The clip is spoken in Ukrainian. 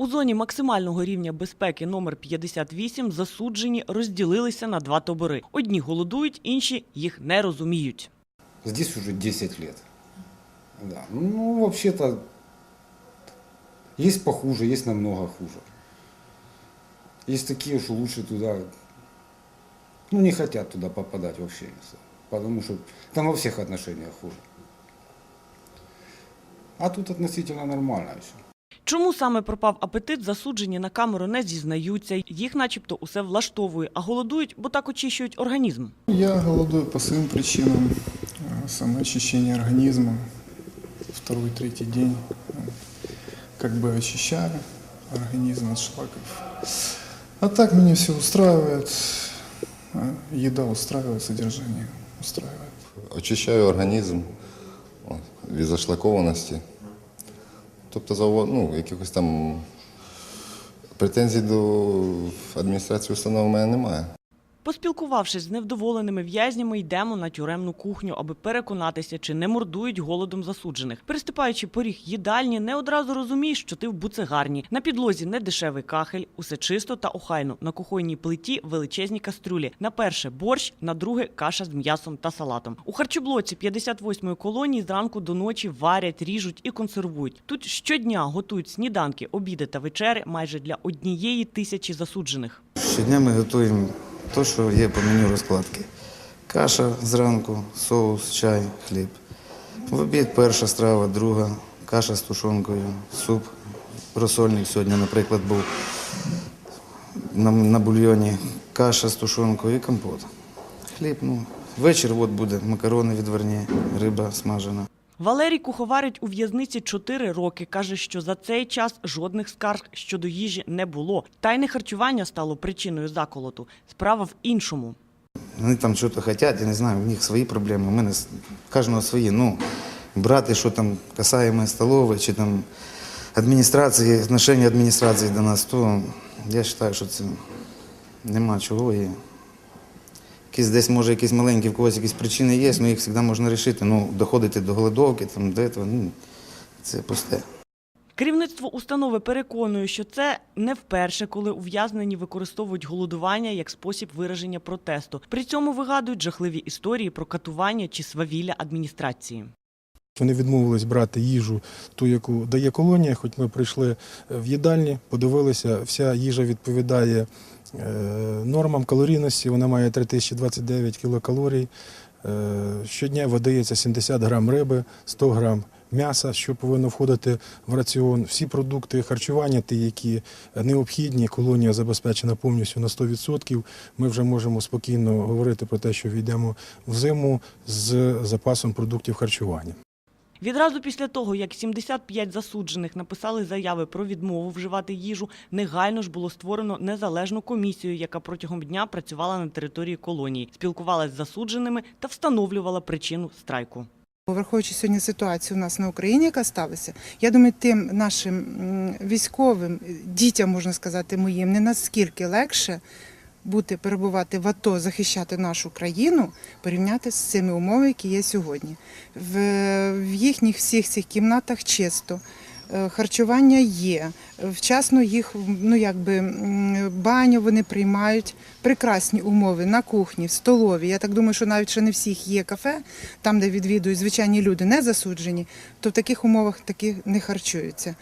У зоні максимального рівня безпеки номер 58 засуджені розділилися на два табори. Одні голодують, інші їх не розуміють. Здесь уже 10 лет. Да. Ну, вообще-то, есть похуже, есть намного хуже. Есть такие, что лучше туда, ну, не хотят туда попадать вообще. Потому что там во всех отношениях хуже. А тут относительно нормально все. Чому саме пропав апетит, засуджені на камеру не зізнаються. Їх, начебто, усе влаштовує, а голодують, бо так очищують організм. Я голодую по своим причинам. Э, Самоочищение организма. Второй, третий день. э, Как бы очищаю организм от шлаков. А так меня все устраивает. Э, Еда устраивает, содержание устраивает. очищаю організм от, від зашлакованості. Тобто ну, якихось там претензій до адміністрації установи у мене немає. Поспілкувавшись з невдоволеними в'язнями, йдемо на тюремну кухню, аби переконатися, чи не мордують голодом засуджених. Переступаючи поріг їдальні, не одразу розумієш, що ти в буцегарні. На підлозі недешевий кахель, усе чисто та охайно. На кухонній плиті величезні кастрюлі. На перше борщ, на друге каша з м'ясом та салатом. У харчоблоці 58-ї колонії зранку до ночі варять, ріжуть і консервують. Тут щодня готують сніданки, обіди та вечери майже для однієї тисячі засуджених. Щодня ми готуємо те, що є по меню розкладки. Каша зранку, соус, чай, хліб. В обід перша страва, друга, каша з тушонкою, суп, розсольник сьогодні, наприклад, був на, на бульйоні, каша з тушонкою і компот. Хліб, ну, вечір от буде макарони відварні, риба смажена. Валерій куховарить у в'язниці 4 роки. Каже, що за цей час жодних скарг щодо їжі не було. Тайне харчування стало причиною заколоту. Справа в іншому. Вони там щось хочуть, я не знаю, у них свої проблеми, у мене кожного свої. Ну, брати, що там касаємо столової чи там адміністрації, отношення адміністрації до нас, то я вважаю, що це нема чого. І якісь десь, може, якісь маленькі, в когось якісь причини є, ну їх завжди можна рішити. Ну, доходити до голодовки, там, до цього, ну, це пусте. Керівництво установи переконує, що це не вперше, коли ув'язнені використовують голодування як спосіб вираження протесту. При цьому вигадують жахливі історії про катування чи свавілля адміністрації. Вони відмовились брати їжу, ту, яку дає колонія. Хоч ми прийшли в їдальні, подивилися, вся їжа відповідає е, нормам калорійності. Вона має 3029 кілокалорій. Е, Щодня видається 70 грам риби, 100 грам м'яса, що повинно входити в раціон. Всі продукти харчування, ті, які необхідні, колонія забезпечена повністю на 100%. Ми вже можемо спокійно говорити про те, що війдемо в зиму з запасом продуктів харчування. Відразу після того, як 75 засуджених написали заяви про відмову вживати їжу, негайно ж було створено незалежну комісію, яка протягом дня працювала на території колонії, спілкувалась з засудженими та встановлювала причину страйку. Враховуючи сьогодні ситуацію у нас на Україні, яка сталася, я думаю, тим нашим військовим дітям можна сказати моїм не наскільки легше бути перебувати в АТО, захищати нашу країну, порівняти з цими умовами, які є сьогодні. В, їхніх всіх цих кімнатах чисто. е, Харчування є, вчасно їх ну якби баню вони приймають прекрасні умови на кухні, в столові. Я так думаю, що навіть ще не всіх є кафе, там де відвідують звичайні люди, не засуджені, то в таких умовах такі не харчуються.